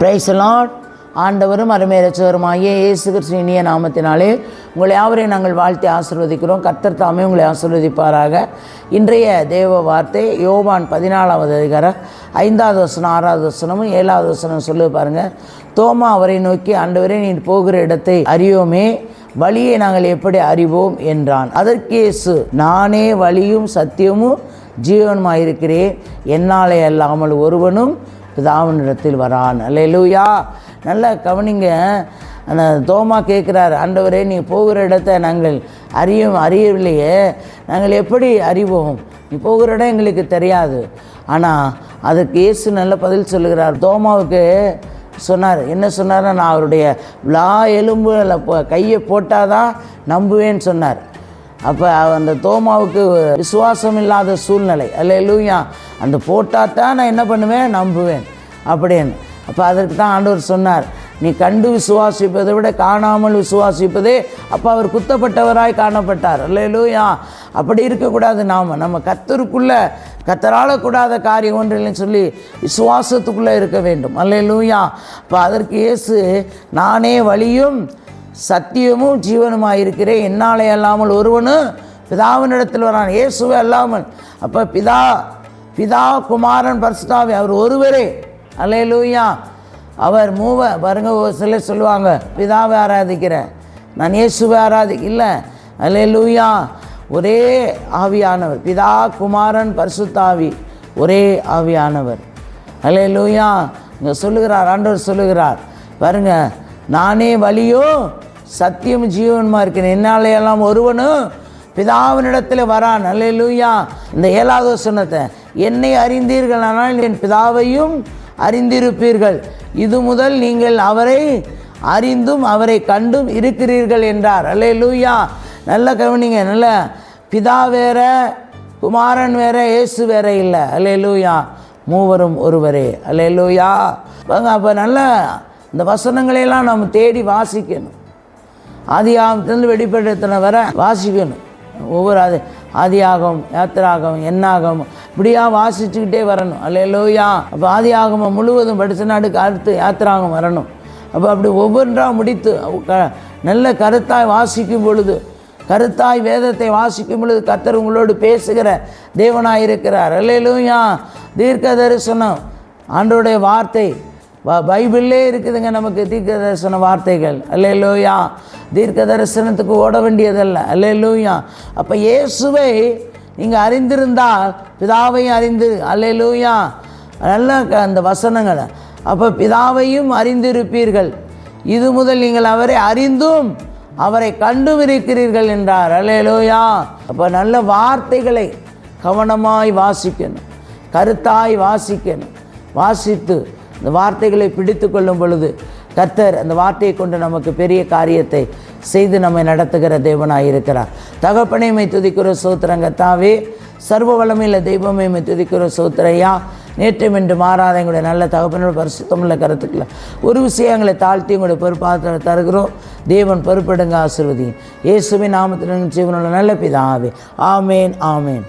பிரைசலாட் ஆண்டவரும் அருமையரச்சவருமாகிய இயேசு கிறிஸ்து இனிய நாமத்தினாலே உங்களை யாவரையும் நாங்கள் வாழ்த்தி ஆசிர்வதிக்கிறோம். கர்த்தர் தாமே உங்களை ஆசிர்வதிப்பாராக. இன்றைய தேவ வார்த்தை யோவான் பதினாலாவது அதிகாரம் ஐந்தாவது வசனம் ஆறாவது வசனமும் ஏழாவது வசனம் சொல்லு பாருங்கள் தோமா அவரை நோக்கி ஆண்டவரே நீ போகிற இடத்தை அறியோமே வழியை நாங்கள் எப்படி அறிவோம் என்றான். அதற்கு இயேசு நானே வழியும் சத்தியமும் ஜீவனுமாயிருக்கிறேன். என்னாலே அல்லாமல் ஒருவனும் பிதாவினிடத்தில் வரான். அல்லேலூயா. நல்லா கவனிங்க. அந்த தோமா கேட்குறாரு ஆண்டவரே நீ போகிற இடத்த நாங்கள் அறியும் அறியவில்லையே. நாங்கள் எப்படி அறிவோம்? நீ போகிற இடம் எங்களுக்கு தெரியாது. ஆனால் அதுக்கு இயேசு நல்ல பதில் சொல்லுகிறார். தோமாவுக்கு சொன்னார் என்ன சொன்னார் நான் அவருடைய விழா எலும்புல கையை போட்டால் தான் நம்புவேன்னு சொன்னார். அப்போ அந்த தோமாவுக்கு விசுவாசம் இல்லாத சூழ்நிலை. அல்ல லூயா அந்த போட்டாத்தான் நான் என்ன பண்ணுவேன்? நம்புவேன். அப்படின்னு. அப்போ அதற்கு தான் ஆண்டவர் சொன்னார். நீ கண்டு விசுவாசிப்பதை விட காணாமல் விசுவாசிப்பதே அப்போ அவர் குத்தப்பட்டவராய் காணப்பட்டார். அல்ல அப்படி இருக்கக்கூடாது நாம். நம்ம கத்தருக்குள்ள கத்தரால கூடாத காரியம் ஒன்றில்லைன்னு சொல்லி விசுவாசத்துக்குள்ளே இருக்க வேண்டும். அல்ல அப்போ அதற்கு இயேசு நானே வழியும் சத்தியமும் ஜீவனுமாக இருக்கிறேன் என்னாலே அல்லாமல் ஒருவனும் பிதாவினிடத்தில் வரான். இயேசுவே அல்லாமல். அப்போ பிதா பிதா குமாரன் பரிசுத்தாவி அவர் ஒருவரே. அலே லூயா அவர் மூவ பாருங்க ஒரு சிலர் சொல்லுவாங்க பிதாவை ஆராதிக்கிறேன். நான் இயேசுவை ஆராதி இல்லை. அலே லூயா ஒரே ஆவியானவர். பிதா குமாரன் பரிசுத்தாவி ஒரே ஆவியானவர். அலே லூயா இங்கே சொல்லுகிறார் ஆண்டவர் சொல்லுகிறார். பாருங்க நானே வழியும் சத்தியம் ஜீவன்மா இருக்கிறேன் என்னாலையெல்லாம் ஒருவனும் பிதாவினிடத்தில் வரான். அல்லையா இந்த ஏழாவது சொன்னத்தை என்னை அறிந்தீர்கள் ஆனால் என் பிதாவையும் அறிந்திருப்பீர்கள். இது முதல் நீங்கள் அவரை அறிந்தும் அவரை கண்டும் இருக்கிறீர்கள் என்றார். அல்லே லூயா நல்ல கவனிங்க நல்ல பிதா வேற குமாரன் வேற இயேசு வேற இல்லை. அல்லேலூயா. மூவரும் ஒருவரே. அல்லேலூயா. வாங்க அப்போ நல்ல இந்த வசனங்களையெல்லாம் நம்ம தேடி வாசிக்கணும். ஆதியாகத்திலிருந்து வெளிப்படுத்தின வர வாசிக்கணும். ஒவ்வொரு அது ஆதியாகம் யாத்திராகம் என்னாகம் இப்படியா வாசிச்சுக்கிட்டே வரணும். அல்லையிலோயா அப்போ ஆதியாகமம் முழுவதும் படித்த நாடுக்கு அடுத்து யாத்திராகம் வரணும். அப்போ அப்படி ஒவ்வொன்றா முடித்து க- நல்ல கருத்தாய் வாசிக்கும் பொழுது கருத்தாய் வேதத்தை வாசிக்கும் பொழுது கத்தர் உங்களோடு பேசுகிற தேவனாய் இருக்கிறார் அல்லையிலூயா தீர்க்க தரிசனம் ஆண்டோடைய வார்த்தை. பைபிள்லே இருக்குதுங்க நமக்கு தீர்க்க தரிசன வார்த்தைகள். அல்லேலூயா. தீர்க்க தரிசனத்துக்கு ஓட வேண்டியதல்ல. அல்லேலூயா. அப்போ இயேசுவை நீங்கள் அறிந்திருந்தால் பிதாவையும் அறிந்து அல்லேலூயா. நல்ல க- அந்த வசனங்களை. அப்போ பிதாவையும் அறிந்திருப்பீர்கள். இது முதல் நீங்கள் அவரை அறிந்தும் அவரை கண்டும் இருக்கிறீர்கள் என்றார். அல்லேலூயா. அப்போ நல்ல வார்த்தைகளை கவனமாய் வாசிக்கணும். கருத்தாய் வாசிக்கணும். வாசித்து இந்த வார்த்தைகளை பிடித்து கொள்ளும் பொழுது கர்த்தர் அந்த வார்த்தையை கொண்டு நமக்கு பெரிய காரியத்தை செய்து நம்மை நடத்துகிற தேவனாக இருக்கிறார். தகப்பனையுமை துதிக்கிற சோத்திரங்கத்தாவே சர்வ வளமையில் தெய்வமையுமை துதிக்கிற சோத்திரையா நேற்றும் என்று மாறாத எங்களுடைய நல்ல தகப்பனோட பரிசுத்தமுள்ள கருத்துக்களை ஒரு விஷயங்களை தாழ்த்தி உங்களுடைய பொறுப்பாக தருகிறோம். தேவன் பொறுப்படுங்க ஆசிர்வதியும். இயேசுவின் நாமத்தில் ஜீவனுள்ள நல்ல பிதாவே. ஆமேன் ஆமேன்.